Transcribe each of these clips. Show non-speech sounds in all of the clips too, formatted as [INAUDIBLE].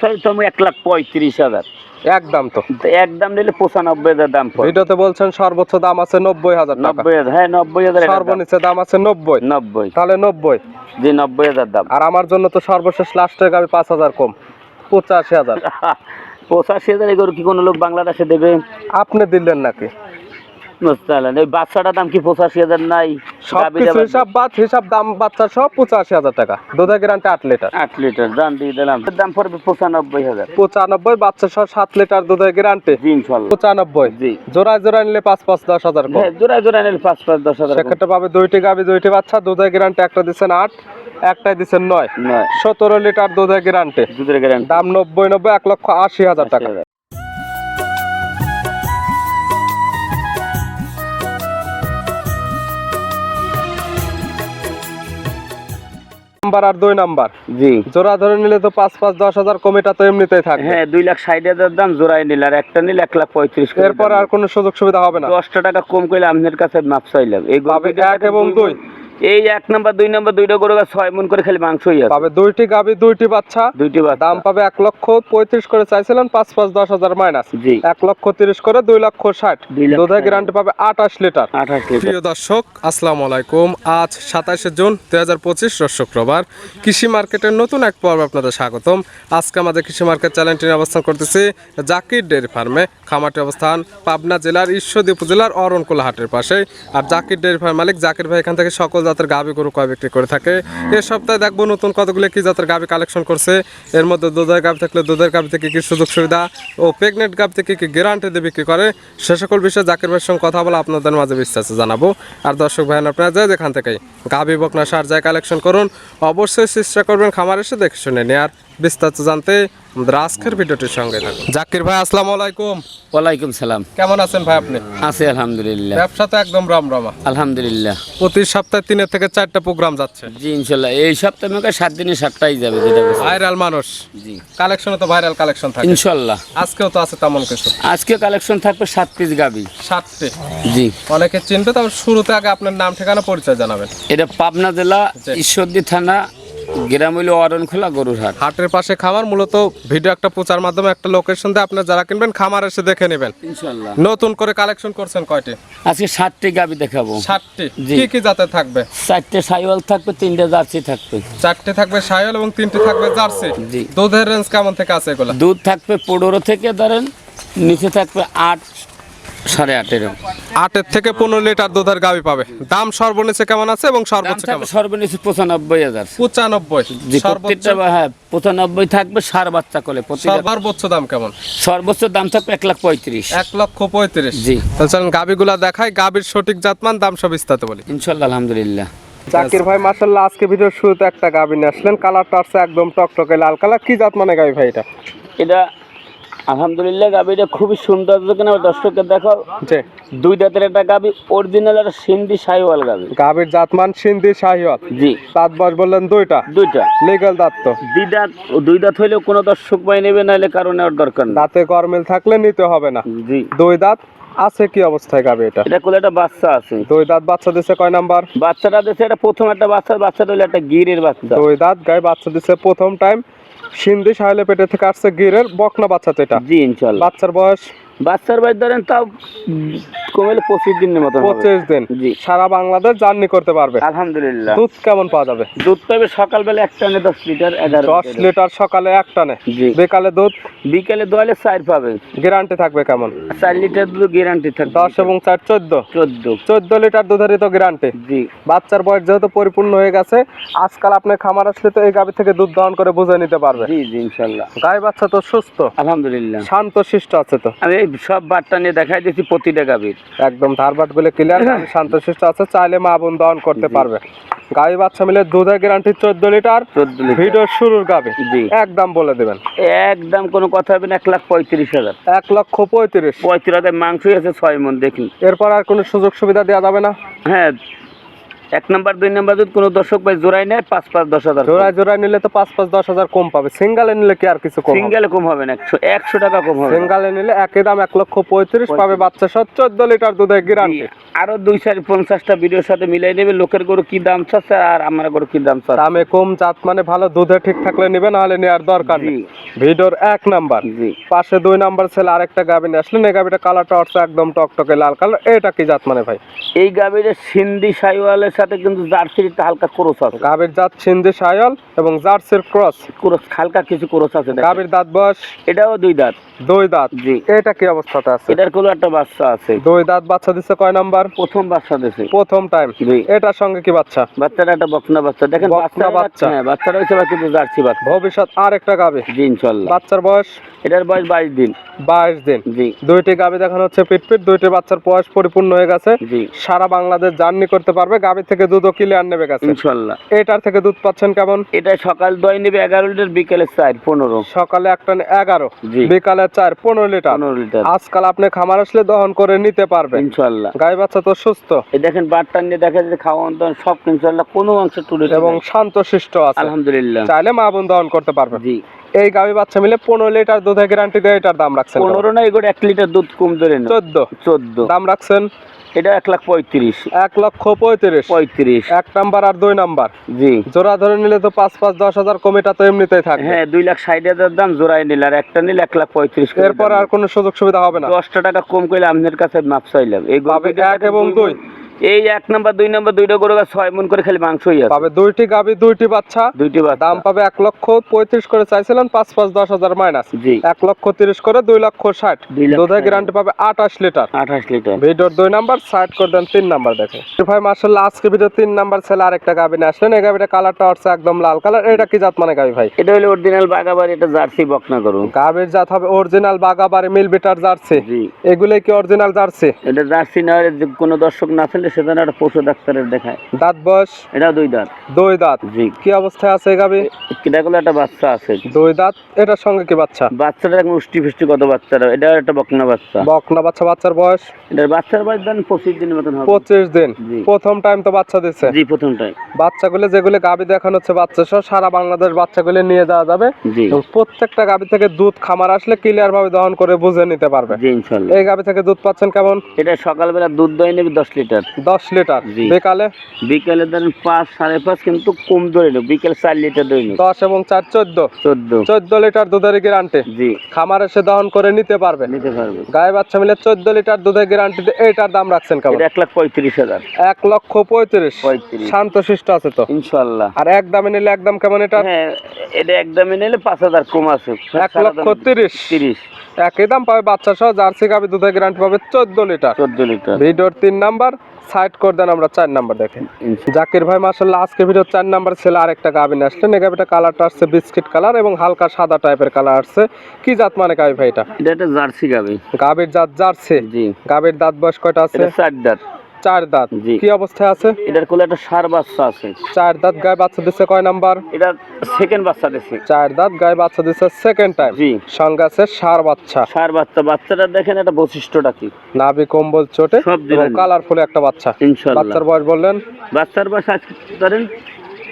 চাই এক লাখ পঁয়ত্রিশ হাজার। একদম তো। তো একদম নিলে পঁচানব্বই হাজার দাম ভিডিওতে বলছেন সর্বোচ্চ দাম আছে নব্বই হাজার নব্বই হাজার হ্যাঁ নব্বই হাজার দাম। আছে নব্বই। নব্বই। তাহলে নব্বই। জি নব্বই হাজার দাম। আর আমার জন্য তো সর্বশেষ লাস্টের গাবি পাঁচ হাজার কম। পঁচাশি হাজার। [LAUGHS] পঁচাশি হাজার এগুলো কি কোনো লোক বাংলাদেশে দেবে? আপনি দিলেন নাকি? বুঝতে পারলেন ওই বাচ্চাটার দাম কি পঁচাশি হাজার নাই? সব কিছু হিসাব বাদ হিসাব দাম বাচ্চা সব পঁচাশি হাজার টাকা। দুধের গ্যারান্টি আট লিটার আট লিটার দাম দিয়ে দিলাম। দাম পড়বে পঁচানব্বই হাজার। পঁচানব্বই বাচ্চা সহ সাত লিটার দুধের গ্যারান্টি ইনশাল্লাহ। পঁচানব্বই। জি। জোড়ায় জোড়ায় নিলে পাঁচ পাঁচ দশ হাজার হ্যাঁ জোড়া জোড়া নিলে পাঁচ পাঁচ দশ হাজার সেক্ষেত্রে পাবে দুইটি গাবি দুইটি বাচ্চা দুধের গ্যারান্টি একটা দিচ্ছেন আট একটাই দিচ্ছেন নয়। নয়। সতেরো লিটার দুধের গ্যারান্টি দুধের গ্যারান্টি দাম নব্বই নব্বই এক লক্ষ আশি হাজার টাকা। নাম্বার আর দুই নাম্বার। জি। জোড়া ধরে নিলে তো পাঁচ পাঁচ দশ হাজার কমিটা তো এমনিতেই থাকে হ্যাঁ দুই লাখ ষাট হাজার দাম জোড়ায় নিলে আর একটা নিলে এক লাখ পঁয়ত্রিশ এরপর আর কোনো সুযোগ সুবিধা হবে না। দশটা টাকা কম করলে আপনার কাছে মাপ চাইলাম। এই এক এবং দুই। এই এক নাম্বার দুই নাম্বার দুইটা গরু ছয় মন করে খালি মাংসই আছে। পাবে দুইটি গাবি দুইটি বাচ্চা। দুইটি বাচ্চা। দাম পাবে এক লক্ষ পঁয়ত্রিশ করে চাইছিলেন পাঁচ পাঁচ দশ হাজার মাইনাস। জি। এক লক্ষ তিরিশ করে দুই লক্ষ ষাট। দুধের। গ্যারান্টি পাবে আঠাশ লিটার। আঠাশ লিটার। প্রিয় দর্শক আসসালামু আলাইকুম। আজ সাতাশে জুন দুই হাজার পঁচিশ শুক্রবার। কৃষি মার্কেটের নতুন এক পর্ব আপনাদের স্বাগতম। আজকে আমাদের কৃষি মার্কেট চ্যানেলটি অবস্থান করতেছি জাকির ডেয়ারি ফার্মে। খামারটি অবস্থান পাবনা জেলার ঈশ্বরদী উপজেলার অরণকুলা হাটের পাশে আর জাকির ডেয়ারি ফার্ম মালিক জাকির ভাই এখান থেকে সকল জাতের গাভি গরু কয় বিক্রি করে থাকে। এ সপ্তাহে দেখব নতুন কতগুলো কি জাতের গাভি কালেকশন করছে। এর মধ্যে দুধের গাভি থাকলে দুধের গাভি থেকে কি সুযোগ সুবিধা ও প্রেগনেন্ট গাভি থেকে কি গ্যারান্টি দিয়ে বিক্রি করে, সে সকল বিষয়ে জাকির ভাইয়ের সঙ্গে কথা বলে আপনাদের মাঝে বিশ্বাসে জানাব। আর দর্শক ভাইয়ের, আপনারা যায় যেখান থেকেই গাভি বকনা, সার যায় কালেকশন করুন, অবশ্যই চেষ্টা করবেন খামার এসে দেখে শুনে নেয়ার। বিস্তারিত জানতে আমাদের আজকের ভিডিওটির সঙ্গে থাকুন। জাকির ভাই আসসালামু আলাইকুম। ওয়ালাইকুম সালাম। কেমন আছেন ভাই আপনি? আছি আলহামদুলিল্লাহ। ব্যবসা তো একদম রামরামা। আলহামদুলিল্লাহ। প্রতি সপ্তাহে তিনের থেকে চারটা প্রোগ্রাম যাচ্ছে। জি ইনশাল্লাহ। এই সপ্তাহে আমাকে সাত দিনে সাতটাই যাবে যেটা। ভাইরাল মানুষ। জি। কালেকশনে তো ভাইরাল কালেকশন থাকে। ইনশাল্লাহ। আজকেও তো আছে তেমন কিছু। আজকে কালেকশন থাকবে সাত পিস গাবি। সাতটি। জি। অনেকে চিনবে তবে শুরুতে আগে আপনার নাম ঠিকানা পরিচয় জানাবেন। এটা পাবনা জেলা ঈশ্বরদী থানা গ্রাম হইল অরণখোলা গরুর হাট। হাটের পাশে খামার মূলত ভিডিও একটা প্রচার মাধ্যমে একটা লোকেশন দিয়ে আপনার যারা কিনবেন খামার এসে দেখে নেবেন। নতুন করে কালেকশন করছেন কয়টি? আজকে সাতটি গাবি দেখাবো। ষাটটি জি। কি কি জাতের থাকবে? চারটে সাইওয়াল থাকবে তিনটে জার্সি থাকবে। চারটে থাকবে সায়ল এবং তিনটে থাকবে জার্সি? জি। দুধের রেঞ্জ কেমন থেকে আছে এগুলো? দুধ থাকবে পনেরো থেকে ধরেন নিচে থাকবে আট সাড়ে আটের। আটের থেকে পনেরো লিটার দুধের গাবি পাবে। দাম সর্বনিচে কেমন আছে এবং সর্বোচ্চ কেমন? সর্বনিম্ন পঁচানব্বই হাজার। পঁচানব্বই। প্রত্যেকটা হ্যাঁ পঁচানব্বই থাকবে সার বাচ্চা করে সর্বোচ্চ দাম কেমন? সর্বোচ্চ দাম থাকবে এক লাখ পঁয়ত্রিশ। এক লক্ষ পঁয়ত্রিশ। জি। তাহলে চলেন গাবিগুলা দেখাই গাবির সঠিক জাতমান দাম সব বিস্তারিত বলি। ইনশাল্লাহ আলহামদুলিল্লাহ। জাকির ভাই মাসাল্লাহ আজকে ভিডিওর শুরুতে একটা গাবি নিয়ে আসলেন। কালারটা আসছে একদম টকটকে লাল কালার। কি জাত মানে গাবি ভাই এটা? এটা আলহামদুলিল্লাহ গাবিটা খুবই সুন্দর যেখানে দর্শককে দেখো দুই দাঁতের একটা গাবি অরিজিনাল একটা সিন্ধি সাইওয়াল গাবি গাবির জাতমান সিন্ধি শাহিওয়াল। জি। দাঁত বয়স বললেন দুইটা? দুইটা। লিগাল দাঁত তো। দুই দাঁত দুই দাঁত হইলেও কোনো দর্শক পাই নেবে নাহলে কারণ নেওয়ার দরকার না দাঁতে গরমিল থাকলে নিতে হবে না। জি। দুই দাঁত আছে কি অবস্থায় গাবি এটা? এটা কোলে একটা বাচ্চা আছে। দুই দাঁত বাচ্চা দিছে কয় নাম্বার? বাচ্চাটা দিচ্ছে এটা প্রথম একটা বাচ্চা বাচ্চাটা হলো একটা গিরের বাচ্চা। দুই দাঁত গায়ে বাচ্চা দিছে প্রথম টাইম সিন্ধি সাহেলে পেটে থেকে আসছে গিরের বকনা বাচ্চা তো এটা। জি ইনশাল্লাহ। বাচ্চার বয়স বাচ্চার বয়স ধরেন তাও কমেলে পঁচিশ দিনের মতন হবে। পঁচিশ দিন। জি। সারা বাংলাদেশ জার্নি করতে পারবে। আলহামদুলিল্লাহ। দুধ কেমন পাওয়া যাবে? দুধ পাবে সকালবেলা এক টানে দশ লিটার এগারো দশ লিটার। সকালে এক টানে। জি। বিকালে দুধ? বিকেলে দোয়ালে চার পাবে। গ্যারান্টি থাকবে কেমন? চার লিটার দুধ গ্যারান্টি থাকবে। দশ এবং চার চোদ্দ? চোদ্দ। চোদ্দ লিটার দুধেরই তো গ্যারান্টি। জি। বাচ্চার বয়স যেহেতু পরিপূর্ণ হয়ে গেছে আজকাল আপনি খামার আসলে তো এই গাভি থেকে দুধ দহন করে বুঝে নিতে পারবে। জি জি ইনশাল্লাহ। গাই বাচ্চা তো সুস্থ। আলহামদুলিল্লাহ। শান্ত শিষ্ট আছে তো। আমি সব বার্তা নিয়ে দেখাই দিচ্ছি প্রতিটা গাভীর। একদম ধারবাট [LAUGHS] গুলো ক্লিয়ার শান্ত শিষ্ট আছে চাইলে মা বোন দহন করতে পারবে। গাভী বাচ্চা মিলে দুধের গ্যারান্টি চোদ্দ লিটার ভিডিও শুরুর গাবে একদম বলে দেবেন। একদম কোনো কথা হবে না এক লাখ পঁয়ত্রিশ হাজার। এক লক্ষ পঁয়ত্রিশ। পঁয়ত্রিশ হাজার মাংসই আছে ছয় মন দেখি এরপর আর কোনো সুযোগ সুবিধা দেওয়া যাবে না? হ্যাঁ এক নাম্বার দুই নাম্বার যদি কোনো দর্শক ভাই জোড়াই নেয় পাঁচ পাঁচ দশ হাজার জোড়ায় জোড়ায় নিলে তো পাঁচ পাঁচ দশ হাজার কম পাবে। সিঙ্গালে নিলে কি আর কিছু কম? সিঙ্গেলে কম হবে না একশো একশো টাকা কম হবে সিঙ্গালে নিলে একই দাম এক লক্ষ পঁয়ত্রিশ পাবে বাচ্চা সহ চোদ্দ লিটার দুধের গ্যারান্টি আরও দুই চার পঞ্চাশটা ভিডিওর সাথে মিলাই নেবে লোকের গরু কি দাম চাচ্ছে আর আমার গরু কি দাম চাচ্ছে। দামে কম জাত মানে ভালো দুধে ঠিক থাকলে নিবে নাহলে নেওয়ার দরকার নেই। ভিডিওর এক নাম্বার। পাশে দুই নাম্বার ছেলে আরেকটা গাবিন আসলেন এই গাবিটা কালারটা হচ্ছে একদম টকটকে লাল কালার এটা কি জাত মানে ভাই? এই গাভীর সিন্ধি সাইওয়ালের সাথে কিন্তু জার্সির একটা হালকা ক্রোস আছে। গাবির জাত সিন্ধি সায়ল এবং জার্সির ক্রস। ক্রোস হালকা কিছু ক্রোস আছে। গাবির দাঁত বয়স? এটাও দুই দাঁত। দুই দাঁত। জি। এটা কি অবস্থাতে আছে? এটার কোনো একটা বাচ্চা আছে। দুই দাঁত বাচ্চা দিচ্ছে কয় নাম্বার? প্রথম বাচ্চা দিছে। প্রথম টাইম। জি। এটার সঙ্গে কি বাচ্চা? বাচ্চাটা একটা বকনা বাচ্চা। দেখেন বাচ্চা বাচ্চা। হ্যাঁ বাচ্চাটা হচ্ছে কিন্তু জার্সি বাচ্চা। ভবিষ্যৎ আর একটা গাবি জি ইনশাল্লাহ। বাচ্চার বয়স? এটার বয়স বাইশ দিন। বাইশ দিন। জি। দুইটি গাবে দেখানো হচ্ছে পিটপিট। দুইটি বাচ্চার বয়স পরিপূর্ণ হয়ে গেছে। জি। সারা বাংলাদেশ জার্নি করতে পারবে। গাবি থেকে দুধও ক্লিয়ার নেবে গেছে ইনশাল্লাহ। এটার থেকে দুধ পাচ্ছেন কেমন? এটা সকাল দই নেবে এগারো লিটার বিকেলে চার পনেরো। সকালে একটা এগারো বিকালে চার পনেরো লিটার। পনেরো লিটার। আজকাল আপনি খামার আসলে দহন করে নিতে পারবেন। ইনশাল্লাহ। গাই বাচ্চা তো সুস্থ। এই দেখেন বাটটা নিয়ে দেখা যাচ্ছে খাওয়ান দাওয়ান সব ইনশাল্লাহ কোনো অংশে তুলে এবং শান্ত শিষ্ট আছে। আলহামদুলিল্লাহ। চাইলে মা বোন দহন করতে পারবে। জি। এই গাভী বাচ্চা মিলে পনেরো লিটার দুধে গ্যারান্টি দিয়ে এটার দাম রাখছেন? পনেরো না এগুলো এক লিটার দুধ কম ধরে চোদ্দ। চোদ্দ। দাম রাখছেন এটা এক লাখ পঁয়ত্রিশ। এক লক্ষ পঁয়ত্রিশ। পঁয়ত্রিশ। এক নাম্বার আর দুই নাম্বার। জি। জোড়া ধরে নিলে তো পাঁচ পাঁচ দশ হাজার কমিটা তো এমনিতেই থাকে হ্যাঁ দুই লাখ ষাট হাজার দাম জোড়ায় নিলে আর একটা নিলে এক লাখ পঁয়ত্রিশ এরপর আর কোনো সুযোগ সুবিধা হবে না। দশটা টাকা কম করলে আপনার কাছে মাপ চাইলাম। এই এক এবং দুই। এই এক নাম্বার দুই নাম্বার দুইটা গরু ছয় মন করে খালি মাংসই আছে। পাবে দুইটি গাভী দুইটি বাচ্চা। দুইটি বাচ্চা। দাম পাবে এক লক্ষ পঁয়ত্রিশ করে চাইছিলেন পাঁচ পাঁচ দশ হাজার মাইনাস। জি। এক লক্ষ তিরিশ করে দুই লক্ষ ষাট। দুধের গ্যারান্টি পাবে আঠাশ লিটার। আঠাশ লিটার। ভিডিওর দুই নাম্বার সাইড করে দেন তিন নাম্বার দেখে। ভাই মার্শাল্লাহ আজকে ভিডিও তিন নাম্বার ছেলে আরেকটা গাভী নিয়ে আসলেন। এই গাভীটা কালারটা হচ্ছে একদম লাল কালার। এটা কি জাত মানে গাভী ভাই? এটা হলো অরিজিনাল বাগাবাড়ি এটা জার্সি বকনা করুন গাভীর জাত হবে অরিজিনাল বাগাবাড়ি মিল বিটার জার্সি। জি। এগুলোই কি অরিজিনাল জার্সি? এটা জার্সি না কোনো দর্শক না ফেলে সেজন্য একটা পশু ডাক্তারের দেখায়। দাঁত বয়স? এটা দুই দাঁত। দুই দাঁত। জি। কি অবস্থায় আছে একটা বাচ্চা আছে। দুই দাঁত। এটার সঙ্গে কি বাচ্চা? বাচ্চাটা এখন উষ্টি ফিষ্টি কত এটা একটা বকনা বাচ্চা। বকনা বাচ্চা বাচ্চার বয়স? এটার বাচ্চার বয়স দেন পঁচিশ দিনের মতন হবে। পঁচিশ দিন। প্রথম টাইম তো বাচ্চা দিচ্ছে জি প্রথমটাই বাচ্চাগুলো যেগুলো গাভী দেখানো হচ্ছে বাচ্চা সহ সারা বাংলাদেশ বাচ্চাগুলো নিয়ে যাওয়া যাবে। প্রত্যেকটা গাভী থেকে দুধ খামার আসলে ক্লিয়ার ভাবে দহন করে বুঝে নিতে পারবে। জি এই গাভী থেকে দুধ পাচ্ছেন কেমন? এটা সকালবেলা দুধ দই নেবে দশ লিটার। দশ লিটার। জি। বিকালে? ধরেন পাঁচ সাড়ে পাঁচ কিন্তু কম দই নেবে। বিকেল চার লিটার দই নেবে। দশ এবং চার চোদ্দ? চোদ্দ। চোদ্দ লিটার দুধের গ্যারান্টি? জি। খামার এসে দহন করে নিতে পারবে? নিতে পারবে। গায়ে বাচ্চা মিলে চোদ্দ লিটার দুধের এইটার দাম রাখছেন কেমন? এটা এক লাখ পঁয়ত্রিশ হাজার। এক লক্ষ পঁয়ত্রিশ। পঁয়ত্রিশ। শান্ত শিষ্ট আছে তো? ইনশাল্লাহ। আর এক দামে নিলে একদম কেমন এটা হ্যাঁ এটা একদমই নিলে পাঁচ হাজার কম আছে। এক লক্ষ তিরিশ। তিরিশ। একই দাম পাবে বাচ্চা সহ জার্সি গাভি দুধের গ্যারান্টি পাবে চোদ্দ লিটার। চোদ্দ লিটার। ভিডিওর তিন নাম্বার সাইড করে দেন আমরা চার নাম্বার দেখেন। জাকির ভাই মাসাল্লাহ আজকে ভিডিও চার নাম্বার ছেলে আরেকটা গাভিন আসলেন। এই গাভিটা কালারটা আসছে বিস্কিট কালার এবং হালকা সাদা টাইপের কালার আসছে। কি জাত মানে গাভি ভাই এটা? এটা একটা জার্সি গাবি। গাভির জাত জার্সি। জি। গাভির দাঁত বয়স কয়টা আছে? চার দাঁত। চার দাঁত। কি অবস্থায় আছে? এটার কোলে একটা সার বাচ্চা আছে। চার দাঁত গায়ে বাচ্চা দিচ্ছে কয় নাম্বার? এটা সেকেন্ড বাচ্চা চার দাঁত গায়ে বাচ্চা দিচ্ছে সেকেন্ড টাইম জি। সঙ্গে আছে সার বাচ্চা। সার বাচ্চা। বাচ্চাটা দেখেন একটা বৈশিষ্ট্যটা কি? নাভি কম্বল চোটে কালারফুল একটা বাচ্চা। বাচ্চার বয়স বললেন? বাচ্চার বয়স আজকে ধরেন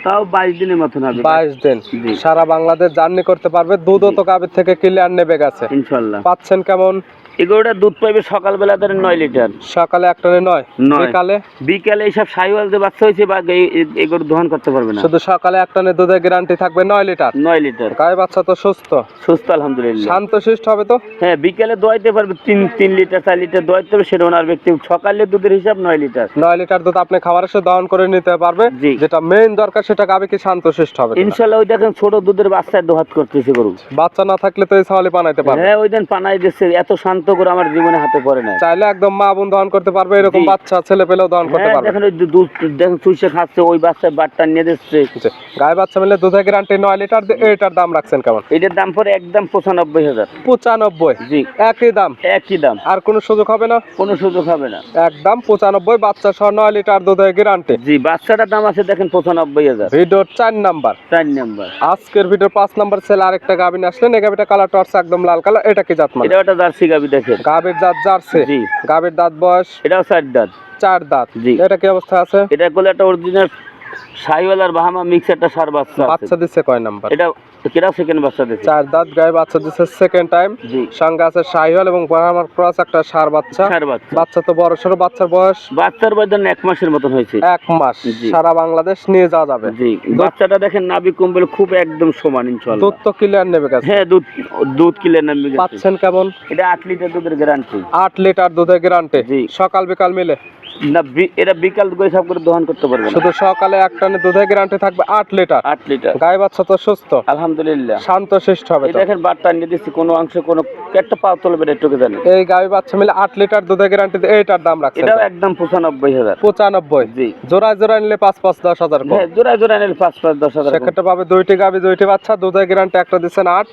তাও বাইশ দিনের মতন হবে বাইশ দিন। সারা বাংলাদেশ জার্নি করতে পারবে। দুধও তো গাভীর থেকে ক্লিয়ার নেবে গেছে। ইনশাল্লাহ। পাচ্ছেন কেমন? এগুলোটা দুধ পাইবে সকালবেলা ধরেন নয় লিটার। সকালে নয়। বিকালে? বিকালে এইসব সাইওয়াল যে বাচ্চা হয়েছে বা এই- এই- দহন করতে পারবে না। শুধু সকালে একটানে দুধের গ্যারান্টি থাকবে নয় লিটার? নয় লিটার। গায়ে বাচ্চা তো সুস্থ। সুস্থ আলহামদুলিল্লাহ। শান্ত শিষ্ট হবে তো? হ্যাঁ বিকালে দোয়াইতে পারবে তিন তিন লিটার চার লিটার দোয়াইতে পারবে সেটা ওনার ব্যক্তি সকালে দুধের হিসাব নয় লিটার। নয় লিটার দুধ আপনি খাবার এসে দহন করে নিতে পারবে। যেটা মেইন দরকার সেটা গাবে কি শান্ত শিষ্ট হবে। ইনশাল্লাহ ওই দেখেন ছোট দুধের বাচ্চায় দোহাত করতেছে গরু। বাচ্চা না থাকলে তো এই ছাওয়ালি বানাইতে পারবে হ্যাঁ ওই দিন দিচ্ছে এত শান্ত করে আমার জীবনে হাতে পড়ে না চাইলে একদম মা বোন দহন করতে পারবে এরকম বাচ্চা ছেলে পেলেও দহন করতে হ্যাঁ পারবে। দেখেন ওই দুধ দেখেন চুষে খাচ্ছে ওই বাটটা নিয়ে দিচ্ছে। গায়ে বাচ্চা মিলে দুধের গ্যারান্টি নয় লিটার এটার দাম রাখছেন কেমন? এটার দাম পড়ে একদম পঁচানব্বই হাজার। পঁচানব্বই? জি। একই দাম? একই দাম। আর কোনো সুযোগ হবে না? কোনো সুযোগ হবে না। একদম পঁচানব্বই বাচ্চা সহ নয় লিটার দুধের গ্যারান্টি জি বাচ্চাটার দাম আছে দেখেন পঁচানব্বই হাজার। ভিডিওর চার নাম্বার। চার নাম্বার। আজকের ভিডিওর পাঁচ নাম্বার ছেলে আরেকটা গাবিন আসলেন। এই গাবিটা কালারটা হচ্ছে একদম লাল কালার এটা কি জাত মানে এটা একটা জার্সি গাবি দেখেন। গাবের দাঁত জার্সি। জি। গাবের দাঁত বয়স এটা চার দাঁত। চার দাঁত। জি। এটা কি অবস্থা আছে? এটা করলে একটা অরিজিনাল সাইওয়ালার বাহামা মিক্স একটা সার বাচ্চা বাচ্চা দিচ্ছে কয় নাম্বার? এটা সেকেন্ড বাচ্চা দিচ্ছে চার দাঁত গায়ে বাচ্চা দিচ্ছে সেকেন্ড টাইম সঙ্গে আছে শাহিওয়াল এবং ব্রাহ্মণ ক্রস একটা সার বাচ্চা। সার বাচ্চা। বাচ্চা তো বড় সড়ো বাচ্চার বয়স বাচ্চার বয়স ধরেন এক মাসের মতন হয়েছে। এক মাস। সারা বাংলাদেশ নিয়ে যাওয়া যাবে। জি। বাচ্চাটা দেখেন নাবি কম্বল খুব একদম সমান ইনশাল্লাহ দুধ তো ক্লিয়ার নেবে হ্যাঁ দুধ দুধ কিলে নামবে গেছে। পাচ্ছেন কেমন? এটা আট লিটার দুধের গ্যারান্টি আট লিটার দুধের গ্যারান্টি জি। সকাল বিকাল মিলে। না এটা বিকাল করে সব করে দহন করতে পারবে শুধু সকালে এক টানে দুধের গ্যারান্টি থাকবে আট লিটার। আট লিটার। গায়ে বাচ্চা তো সুস্থ। আলহামদুলিল্লাহ। শান্ত শিষ্ট হবে দেখেন বাটটা নিয়ে দিচ্ছি কোনো অংশ কোনো একটা চলবে না একটু জানি। এই গাই বাচ্চা মিলে আট লিটার দুধের গ্যারান্টি এইটার দাম রাখছে এটাও একদম পঁচানব্বই হাজার। পঁচানব্বই। জি। জোড়ায় জোড়ায় নিলে পাঁচ পাঁচ দশ হাজার হ্যাঁ জোড়া জোড়া নিলে পাঁচ পাঁচ দশ হাজার সেক্ষেত্রে পাবে দুইটি গাবি দুইটি বাচ্চা দুধের গ্যারান্টি একটা দিচ্ছেন আট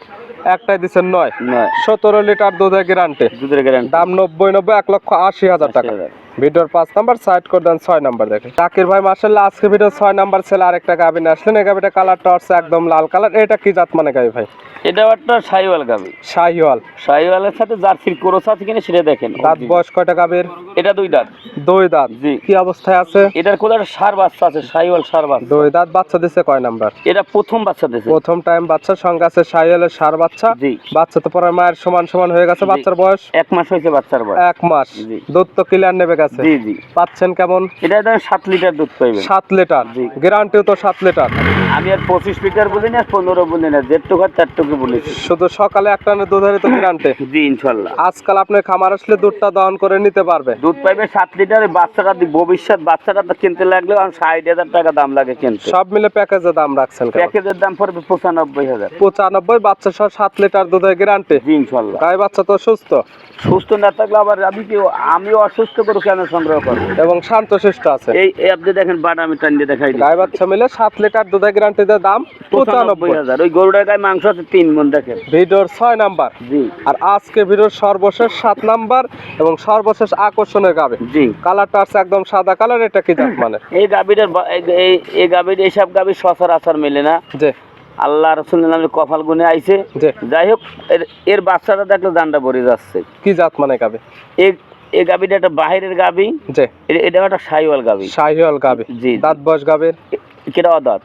একটাই দিচ্ছেন নয়। নয়। সতেরো লিটার দুধের গ্যারান্টি। দুধের গ্যারান্টি। দাম নব্বই নব্বই এক লক্ষ আশি হাজার টাকা। ভিডিওর পাঁচ নাম্বার সাইড করে দেন ছয় নাম্বার দেখে। জাকির ভাই মার্শাল্লাহ আজকে ভিডিও ছয় নাম্বার ছেলে আরেকটা গাবি নিয়ে আসলেন। এই গাবিটা কালারটা হচ্ছে একদম লাল কালার এটা কি জাত মানে গাবি ভাই? একটা সাইওয়াল গাবি শাহিওয়াল। সাইওয়ালের সাথে জার্সির ক্রোস আছে কিনা সেটা দেখেন। দাঁত বয়স কয়টা গাবির এটা দুই দাঁত। দুই দাঁত। জি। কি অবস্থায় আছে? এটার কোলে একটা সার বাচ্চা আছে সার বাচ্চা। দুই দাঁত। বাচ্চা দিছে কয় নাম্বার? এটা প্রথম বাচ্চা প্রথম টাইম বাচ্চার সঙ্গে আছে শাহিওয়ালের সার বাচ্চা। জি। বাচ্চা তো পরে মায়ের সমান সমান হয়ে গেছে বাচ্চার বয়স? এক মাস হয়েছে বাচ্চার বয়স। এক মাস। দুধ তো ক্লিয়ার নেবে গেছে জি জি। পাচ্ছেন কেমন? এটা ধরেন সাত লিটার দুধ পাইবেন। সাত লিটার? জি। গ্যারান্টিও তো সাত লিটার। আমি আর পঁচিশ লিটার বলি না পনেরো বলি না যেটুকু আর চারটুকু বলেছি শুধু সকালে দুধের তো গ্যারান্টি? জি ইনশাল্লাহ। আজকাল আপনি খামার আসলে দুধটা দহন করে নিতে পারবে। দুধ পাইবে সাত লিটার বাচ্চাটা ভবিষ্যৎ বাচ্চাটা কিনতে লাগলে ষাট হাজার টাকা দাম লাগে কিনতে। সব মিলে প্যাকেজে দাম রাখছেন প্যাকেজের দাম পড়বে পঁচানব্বই হাজার। পঁচানব্বই বাচ্চা সহ সাত লিটার দুধের গ্যারান্টি? জি ইনশাল্লাহ। গায়ে বাচ্চা তো সুস্থ। সুস্থ না থাকলে আবার আমি কি আমিও অসুস্থ করে কেন সংগ্রহ করব। এবং শান্ত শিষ্ট আছে। এই আপনি দেখেন বাট আমি টানিয়ে দেখাই দিই। গায়ে বাচ্চা মিলে সাত লিটার দুধের গ্যারান্টিতে দাম পঁচানব্বই হাজার। ওই গরুটার গায়ে মাংস আছে তিন মন দেখেন। ভিডিওর ছয় নাম্বার। জি। আর আজকে ভিডিওর সর্বশেষ সাত নাম্বার এবং সর্বশেষ আকর্ষণের গাবে। জি। কালারটা আছে একদম সাদা কালার এটা কি জাত মানে? এই গাভীটার বা- এই- এই এই গাভীর এইসব গাভীর সচরাচর মেলে না। যে আল্লাহ রসুলের নামে কপাল গুনে আইছে। যাই হোক এর- বাচ্চাটা দেখলে জানটা ভরে যাচ্ছে। কি জাত মানে গাবে? এই একটা বাহিরের এটা একটা সাইওয়াল গাবে জি দাঁত বয়স গাবের দাঁত?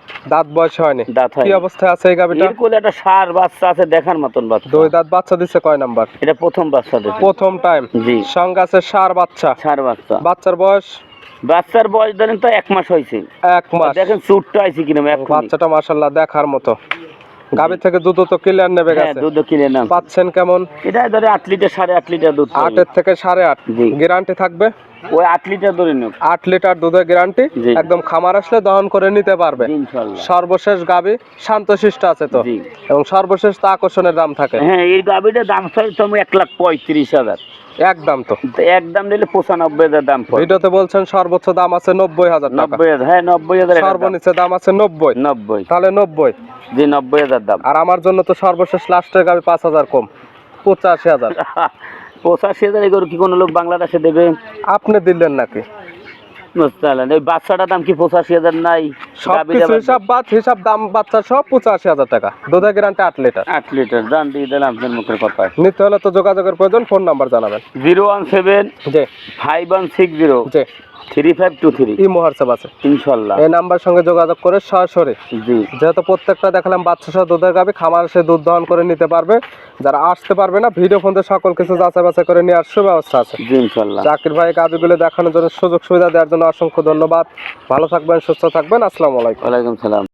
বয়স হয়নি। দাঁত হয় কি অবস্থায় আছে এই গাবিটা এর কোলে একটা সার বাচ্চা আছে দেখার মতন বাচ্চা। দুই দাঁত বাচ্চা দিচ্ছে কয় নাম্বার? এটা প্রথম বাচ্চা দেখে প্রথম টাইম। জি। সঙ্গে আছে সার বাচ্চা। সার বাচ্চা। বাচ্চার বয়স? বাচ্চার বয়স ধরেন তো এক মাস হয়েছে। এক মাস। দেখেন চুটটা আইছে কিনা বাচ্চাটা মাশাল্লাহ দেখার মতো। গাবি থেকে দুধ তো ক্লিয়ার নেবে হ্যাঁ গেছে। দুধ নাম পাচ্ছেন কেমন? এটা ধরে আট লিটার সাড়ে আট লিটার দুধ পাবে। আটের থেকে। গ্যারান্টি থাকবে? ওই আট লিটার ধরে নেব আট লিটার দুধের গ্যারান্টি একদম খামার আসলে দহন করে নিতে পারবে। ইনশাল্লাহ সর্বশেষ গাবি শান্তশিষ্ট আছে তো? এবং সর্বশেষ তো আকর্ষণের দাম থাকে। হ্যাঁ এই গাভিটার দাম চাই তুমি লাখ পঁয়ত্রিশ হাজার। একদম তো। একদম নিলে পঁচানব্বই হাজার দাম ভিডিওতে বলছেন সর্বোচ্চ দাম আছে নব্বই হাজার নব্বই হাজার হ্যাঁ নব্বই হাজার সর্বনিচ্চ দাম। আছে নব্বই। নব্বই। তাহলে নব্বই। জি নব্বই হাজার দাম। আর আমার জন্য তো সর্বশেষ লাস্টের গাবি পাঁচ হাজার কম। পঁচাশি হাজার। পঁচাশি হাজার এগুলো কি কোনো লোক বাংলাদেশে দেবে? আপনি দিলেন নাকি? ওই বাচ্চাটার দাম কি পঁচাশি হাজার নাই? সব গাভীর কিছু হিসাব বাদ হিসাব দাম বাচ্চা সব পঁচাশি হাজার টাকা। গ্যারান্টি আট লিটার। আট লিটার দাম দিয়ে দিলাম আপনার মুখের কথা নিতে হলে তো যোগাযোগের প্রয়োজন ফোন নাম্বার জানাবেন। Zero one seven five one six zero. Three five two three. ই হোয়াটসঅ্যাপ আছে। ইনশাল্লাহ। এই নাম্বার সঙ্গে যোগাযোগ করে সরাসরি। জি। যেহেতু প্রত্যেকটা দেখালাম বাচ্চা সহ দুধের গাবি খামার সে দুধ দহন করে নিতে পারবে। যারা আসতে পারবে না ভিডিও ফোনতে সকল কিছু যাচাই বাছাই করে নেওয়ার সুব্যবস্থা আছে। জি ইনশাল্লাহ। জাকির ভাই গাবিগুলো দেখানোর জন্য সুযোগ সুবিধা দেওয়ার জন্য অসংখ্য ধন্যবাদ। ভালো থাকবেন সুস্থ থাকবেন। আসসালামু আলাইকুম। ওয়ালাইকুম সালাম।